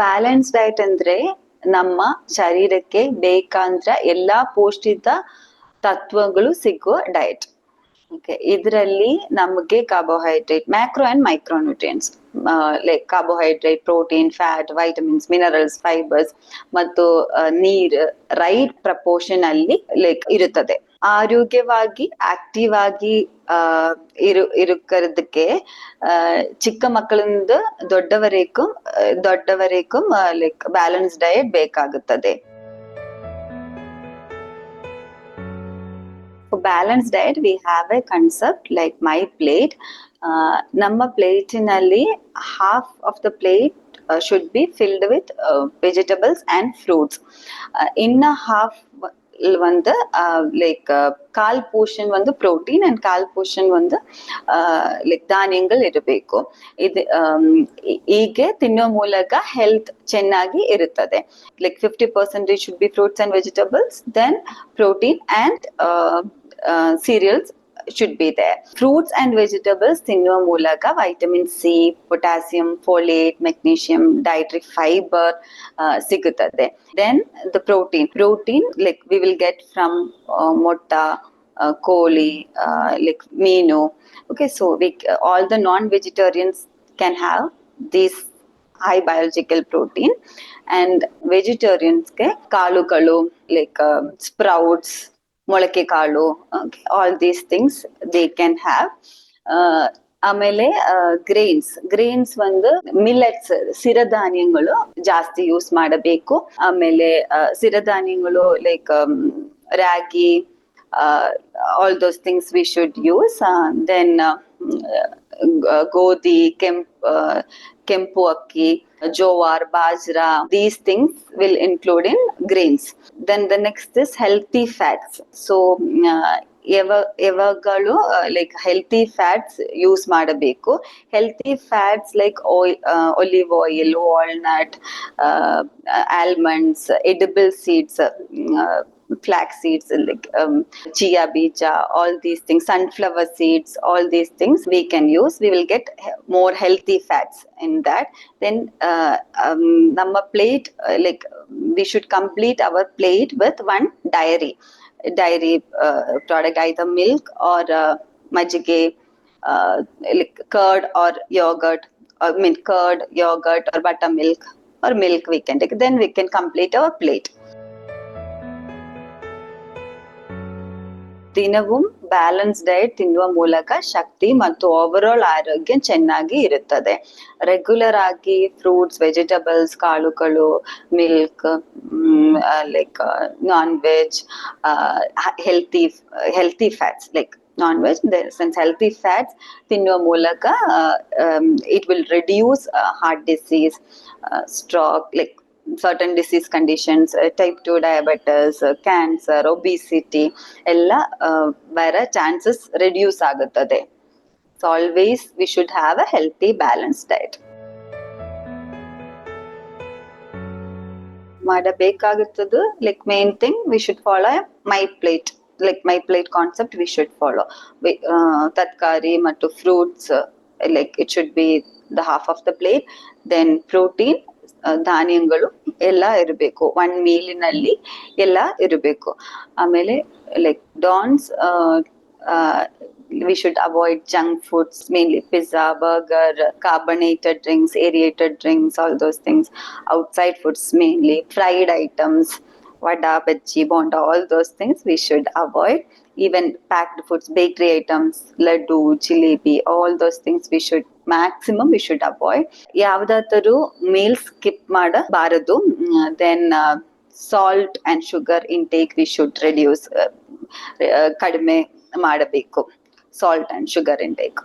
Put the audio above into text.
Balance diet ಅಂದ್ರೆ ನಮ್ಮ ಶರೀರಕ್ಕೆ ಬೇಕಾಂದ್ರ ಎಲ್ಲಾ ಪೌಷ್ಟಿಕ ತತ್ವಗಳು ಸಿಗುವ ಡಯಟ್. ಓಕೆ ಇದರಲ್ಲಿ ನಮಗೆ carbohydrate macro and micro nutrients like carbohydrate protein fat vitamins minerals fibres ಮತ್ತು ನೀರ್ ರೈಟ್ ಪ್ರಪೋರ್ಷನ್ ಅಲ್ಲಿ ಲೈಕ್ ಇರುತ್ತದೆ. ಆರೋಗ್ಯವಾಗಿ ಆಕ್ಟಿವ್ ಆಗಿ ಇರು, ಇರುಕರದಕ್ಕೆ ಚಿಕ್ಕ ಮಕ್ಕಳಿಂದ ದೊಡ್ಡವರೆಗೂ ದೊಡ್ಡವರೇಕು ಲೈಕ್ ಬ್ಯಾಲೆನ್ಸ್ ಡಯಟ್ ಬೇಕಾಗುತ್ತದೆ. Balance diet we have a concept like my plate ನಮ್ಮ ಪ್ಲೇಟಿನಲ್ಲಿ half of the plate should be filled with vegetables and fruits ಇನ್ನ ಹಾಫ್ வந்து லைக் ಕಾಲ್ ಪೋರ್ಷನ್ ಒಂದು ಪ್ರೋಟೀನ್ ಅಂಡ್ ಕಾಲ್ ಪೋರ್ಷನ್ ಒಂದು ಲೈಕ್ ಧಾನ್ಯಗಳು ಇರಬೇಕು ಇದು ಆಮ್, ಹೀ- ಹೀಗೆ ತಿನ್ನೋ ಮೂಲಕ ಹೆಲ್ತ್ ಚೆನ್ನಾಗಿ ಇರುತ್ತದೆ like fifty percentage should be fruits and vegetables then protein and cereals should be there fruits and vegetables ತಿನ್ನುವ ಮೂಲಕ vitamin C potassium folate magnesium dietary fibre ಸಿಗುತ್ತದೆ then the protein protein like we will get from ಮೊಟ್ಟ uh, ಕೋಳಿ like ಮೀನು okay so we all the non-vegetarians can have this high biological protein and vegetarians ಗೆ ಕಾಳುಗಳು like sprouts ಮೊಳಕೆ ಕಾಳು all these things they can have ಆಮೇಲೆ grains grains ಒಂದು millets ಸಿರಧಾನ್ಯಗಳು ಜಾಸ್ತಿ ಯೂಸ್ ಮಾಡಬೇಕು ಆಮೇಲೆ ಆ, ಸಿರಧಾನ್ಯಗಳು like ragi all those things we should use then ಗೋಧಿ ಕೆಂಪ್ ಕೆಂಪು ಅಕ್ಕಿ jowar bajra these things will include in grains then the next is healthy fats so ಯಾವ ಯಾವಾಗಲೂ ಲೈಕ್ ಹೆಲ್ತಿ ಫ್ಯಾಟ್ಸ್ ಯೂಸ್ ಮಾಡಬೇಕು healthy fats like oil olive oil walnut almonds edible seeds flax seeds, like um, chia bija, all these things, sunflower seeds, all these things we can use. We will get more healthy fats in that. Then, uh, um, our plate, uh, like we should complete our plate with one dairy, dairy uh, product, either milk or uh, majige, uh, like curd or yogurt, or I mean curd, yogurt or buttermilk or milk we can take. Then we can complete our plate. ದಿನವೂ balance diet ತಿನ್ನುವ ಮೂಲಕ ಶಕ್ತಿ ಮತ್ತು overall ಆರೋಗ್ಯ ಚೆನ್ನಾಗಿ ಇರುತ್ತದೆ. Regular ಆಗಿ fruits vegetables ಕಾಳುಗಳು milk like non veg healthy healthy fats like non veg sense healthy fats ತಿನ್ನುವ ಮೂಲಕ it will reduce heart disease stroke like certain disease conditions type two diabetes cancer obesity ಎಲ್ಲ ಆ, ಬರೋ chances reduce ಆಗುತ್ತದೆ so always we should have a healthy balance diet ಮಾಡಬೇಕಾಗುತ್ತದೆ like main thing we should follow my plate like my plate concept we should follow ತರಕಾರಿ ಮತ್ತು fruits like it should be the half of the plate then protein ಧಾನ್ಯಗಳು ಎಲ್ಲ ಇರಬೇಕು one ಮೀಲಿನಲ್ಲಿ ಎಲ್ಲ ಇರಬೇಕು ಆಮೇಲೆ like don'ts we should avoid junk foods mainly pizza burger carbonated drinks aerated drinks all those things outside foods mainly fried items vada bhaji bonda all those things we should avoid even packed foods bakery items laddu jalebi all those things we should maximum we should avoid. ಯಾವ್ದಾದರೂ meal skip ಮಾಡಬಾರದು. Then salt and sugar intake we should reduce ಕಡಿಮೆ ಮಾಡಬೇಕು. Salt and sugar intake